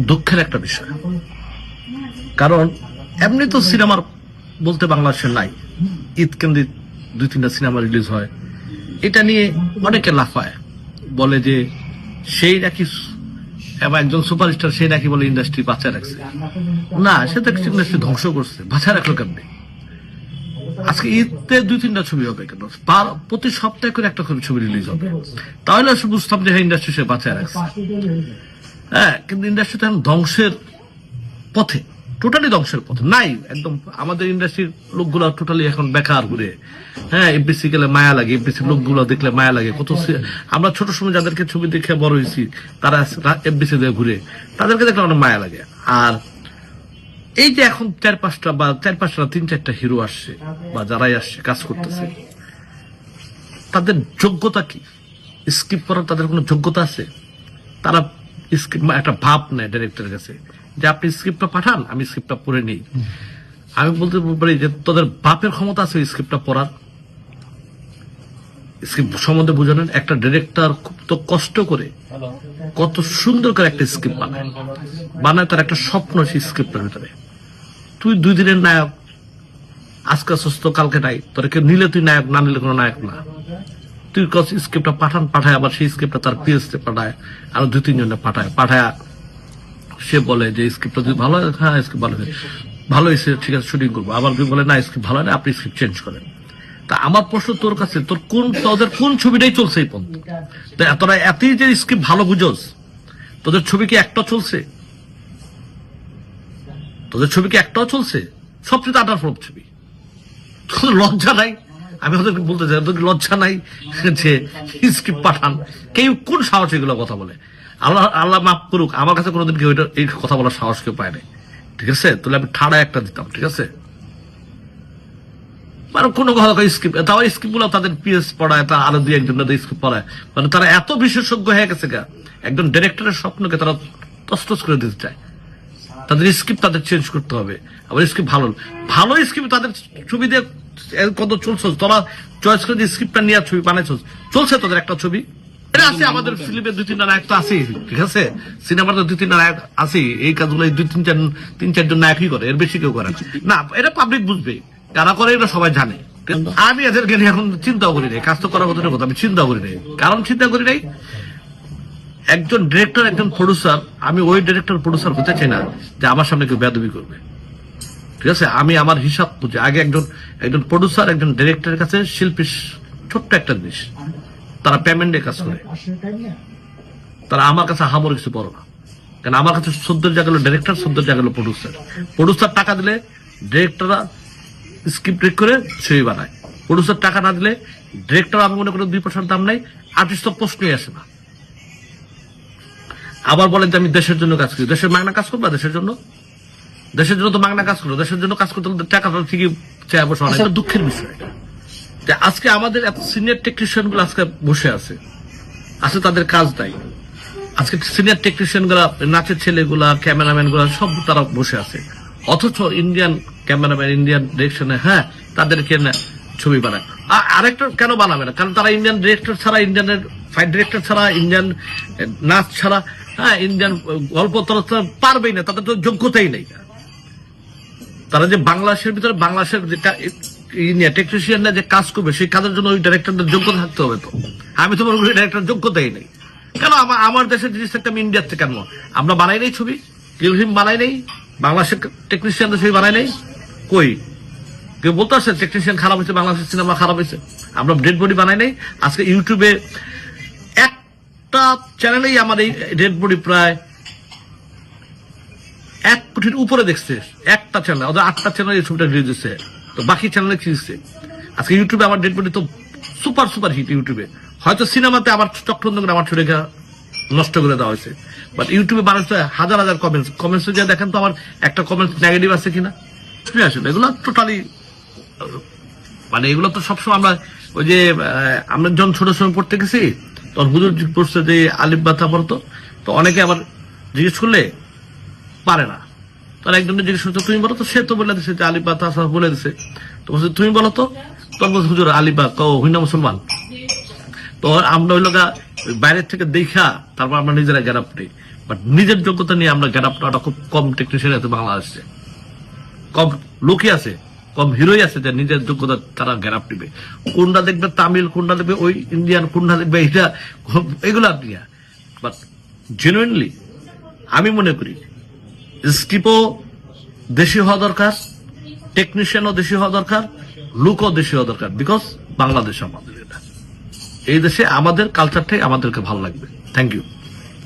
দুঃখের একটা বিষয়। কারণ এমনি তো সিনেমার বলতে বাংলাদেশের নাই। ঈদ কেন্দ্রিক দুই তিনটা সিনেমা রিলিজ হয়। এটা নিয়ে অনেকে লাফায়। বলে যে সেই নাকি এবার একজন সুপারস্টার সেই নাকি বলে ইন্ডাস্ট্রি বাঁচায় রাখছে। না, সে তো ইন্ডাস্ট্রি ধ্বংস করছে। বাঁচায় রাখল কেমনি? আজকে ঈদে দুই তিনটা ছবি হবে কেন? পার প্রতি সপ্তাহে করে একটা ছবি রিলিজ হবে। তাহলে বুঝতাম যে হ্যাঁ ইন্ডাস্ট্রি সে বাঁচায় রাখছে। হ্যাঁ কিন্তু ইন্ডাস্ট্রি এখন ধ্বংসের পথে টোটালি ধ্বংসের পথে। নাই, একদম আমাদের ইন্ডাস্ট্রির লোকগুলো টোটালি এখন বেকার ঘুরে। হ্যাঁ এফবিসি গেলে মায়া লাগে এফবিসি লোকগুলো দেখলে মায়া লাগে। কত আমরা ছোট সময় যাদেরকে ছবি দেখে বড় হয়েছি, তারা এফবিসি দিয়ে ঘুরে, তাদেরকে দেখলে অনেক মায়া লাগে। আর এই যে এখন চার পাঁচটা বা চার পাঁচটা তিন চারটা হিরো আসছে, বা যারাই আসছে, কাজ করতেছে, তাদের যোগ্যতা কি? স্কিপ করার তাদের কোনো যোগ্যতা আছে? তারা স্ক্রিপ্ট একটা ভাব নেয় ডাইরেক্টরের কাছে যে আপনি স্ক্রিপ্টটা পাঠান আমি স্ক্রিপ্টটা পড়ে নিই। আমি বলতে পারি যে তোদের বাপের ক্ষমতা আছে স্ক্রিপ্টটা পড়ার। স্ক্রিপ্ট সম্বন্ধে বোঝানোর একটা ডিরেক্টর খুব তো কষ্ট করে কত সুন্দর করে একটা স্ক্রিপ্ট বানায়। বানায় তার একটা স্বপ্ন সেই স্ক্রিপ্টের ভিতরে। তুই দুই দিনের নায়ক আজকে সুস্থ কালকে নাই তোর কেউ নিলে তুই নায়ক না নিলে কোনো নায়ক না। তুই স্ক্রিপ্টটা পাঠান, পাঠায় আবার সেই স্ক্রিপ্টটা তার পিএসতে পাঠায়, আরও দুই, তিনজনে পাঠায় পাঠায়। সে বলে যে স্ক্রিপ্টটা যদি ভালো হয় হ্যাঁ স্ক্রিপ্ট ভালো হয়েছে। ভালো হয়েছে, ঠিক আছে শুটিং করব। আবার যদি বলে, না স্ক্রিপ্ট ভালো হয় না আপনি স্ক্রিপ্ট চেঞ্জ করেন। তা আমার প্রশ্ন তোর কাছে, তোর কোন, তোদের কোন ছবিটাই চলছে এই পর্যন্ত? তোরা এতই যে স্ক্রিপ্ট ভালো বুঝোস, তোদের ছবি কি একটা চলছে? তোদের ছবি কি একটাও চলছে? সবচেয়ে আটার ফ্লপ ছবি। তোদের লজ্জা নাই? আমি ওদেরকে বলতে চাই তোদের লজ্জা নাই যে স্ক্রিপ্ট পাঠান। কেউ কোন সাহস এগুলো কথা বলে? আল্লাহ আল্লাহ মাফ করুক, আমার কাছে কোনোদিন কেউ এই কথা বলার সাহস কেউ পায় নাই। ঠিক আছে? তাহলে আমি ঠাড়া একটা দিতাম, ঠিক আছে? মানে কোনো কথা স্ক্রিপ্ট তাও স্ক্রিপ্টগুলো তাদের পিএস পড়ায় তা আরও দুই একজন স্ক্রিপ্ট পড়ায়। মানে তারা এত বিশেষজ্ঞ হয়ে গেছে গা, একজন ডিরেক্টরের স্বপ্নকে তারা তস্তস করে দিতে চায়। তাদের স্ক্রিপ্ট তাদের চেঞ্জ করতে হবে। আবার স্ক্রিপ্ট ভালো ভালো স্ক্রিপ্ট তাদের ছবি দিয়ে কত তোরা চয়েস করে স্ক্রিপ্টটা নিয়ে ছবি বানাইছ চলছে তোদের একটা ছবি? এটা আছে আমাদের ফিল্মে দুই তিনটা নায়ক তো আছে ঠিক আছে? সিনেমাতে দুই তিনটা নায়ক আছে এই কাজগুলো দুই তিন চার তিন চারজন নায়কই করে এর বেশি কেউ করে না। না এটা পাবলিক বুঝবে। কারা করে এটা সবাই জানে। আমি এদেরকে নিয়ে এখন চিন্তাও করি নাই। কাজ তো করার কথা কথা আমি চিন্তা করি নাই। কারণ চিন্তা করি নাই একজন ডিরেক্টর একজন প্রডিউসার আমি ওই ডিরেক্টর প্রডিউসার হতে চাই না যে আমার সামনে কেউ বেদবি করবে। ঠিক আছে? আমি আমার হিসাব বুঝি। আগে একজন একজন প্রডিউসার একজন ডিরেক্টরের কাছে শিল্পী ছোট্ট একটা জিনিস। তারা পেমেন্টে কাজ করে। তারা আমার কাছে হামর কিছু বড় না। কারণ আমার কাছে সদ্যের জায়গা ডিরেক্টর সদ্যের জায়গা হলো প্রডিউসার প্রডিউসার টাকা দিলে ডিরেক্টররা স্ক্রিপ্ট রেক করে ছবি বানায়। প্রডিউসার টাকা না দিলে ডিরেক্টর আমি মনে করি দুই পার্সেন্ট দাম নাই আর্টিস্ট তো প্রশ্নই আসে না। আবার বলেন যে আমি দেশের জন্য কাজ করি। দেশের মাগনা কাজ করবা দেশের জন্য? দেশের জন্য তো মাগনা কাজ করো দেশের জন্য কাজ করতে টাকা তো ঠিকই চেয়ে বসে অনেক। দুঃখের বিষয় আজকে আমাদের এত সিনিয়র টেকনিশিয়ানগুলো আজকে বসে আছে আজকে তাদের কাজ নাই। আজকে সিনিয়র টেকনিশিয়ানগুলা নাচের ছেলেগুলা ক্যামেরাম্যানগুলা সব তারা বসে আছে। অথচ ইন্ডিয়ান ক্যামেরাম্যান ইন্ডিয়ান ডিরেকশনে হ্যাঁ তাদেরকে না ছবি বানায়। আ- আরেকটা কেন বানাবে না? কারণ তারা ইন্ডিয়ান ডিরেক্টর ছাড়া ইন্ডিয়ানের ফাইট ডিরেক্টর ছাড়া ইন্ডিয়ান নাচ ছাড়া হ্যাঁ ইন্ডিয়ান গল্প তারা তারা পারবেই না তাদের তো যোগ্যতাই নেই। তারা যে বাংলাদেশের ভিতরে, বাংলাদেশের যে টেকনিশিয়ানরা যে কাজ করবে, সেই কাজের জন্য ওই ডাইরেক্টরদের যোগ্য থাকতে হবে তো। আমি তো মনে করি ডাইরেক্টর যোগ্যতাই নেই। কেন আমার আমার দেশের জিনিস থাকতে আমি ইন্ডিয়ার থেকে কেন আমরা বানাই নেই ছবি। ফিল্ম বানাই নেই। বাংলাদেশের টেকনিশিয়ানদের ছবি বানাই নেই। কই? কেউ বলতে আসছে টেকনিশিয়ান খারাপ হয়েছে, বাংলাদেশের সিনেমা খারাপ হয়েছে। আমরা ডেড বডি বানাই নেই। আজকে ইউটিউবে একটা চ্যানেলেই আমার এই ডেড বডি প্রায় কোটির উপরে দেখছে। একটা চ্যানেল ওদের আটটা চ্যানেল এই ছবিটা রিলিজ তো বাকি চ্যানেলে কি আজকে ইউটিউবে আমার ডেড বডি তো সুপার সুপার হিট ইউটিউবে হয়তো সিনেমাতে আবার চক্রান্ত করে আমার ছবিটা নষ্ট করে দেওয়া হয়েছে। বাট ইউটিউবে মানুষ হাজার হাজার কমেন্টস কমেন্টস যা দেখেন তো আমার একটা কমেন্ট নেগেটিভ আছে কিনা? ঠিক আছে এগুলো টোটালি মানে এগুলো তো সবসময় আমরা ওই যে আমরা যখন ছোট সময় পড়তে গেছি, তখন হুজুর পড়ছে যে আলিফ বাথা পড়তো, তো অনেকে আবার জিজ্ঞেস করলে পারে না। তার একজনের জিজ্ঞেস করতো তুমি বলো তো, সে তো বলে দিছে যে আলিফ বাতা বলে দিছে। তো বলছে, তুমি বলো তো? তখন বলছে, হুজুর, আলিফ বা কো হুইনা মুসলমান। তো আমরা ওই লোকা বাইরের থেকে দেখা, তারপর আমরা নিজেরা গ্যারাপ নেই। বাট নিজের যোগ্যতা নিয়ে আমরা গ্যাপ নেওয়াটা খুব কম টেকনিশিয়ান আছে বাংলাদেশে। কম লোকই আছে, কম হিরোই আছে যে নিজের যোগ্যতা তারা গ্যাপ নেবে। কোনটা দেখবে তামিল, কোনটা দেখবে ওই ইন্ডিয়ান কোনটা দেখবে এটা এগুলা নিয়ে। বাট জেনুইনলি আমি মনে করি স্কিপও দেশি হওয়া দরকার, টেকনিশিয়ানও দেশি হওয়া দরকার, লুকও দেশি হওয়া দরকার বিকজ বাংলাদেশ আমাদের এটা। এই দেশে আমাদের কালচারটাই আমাদেরকে ভালো লাগবে। Thank you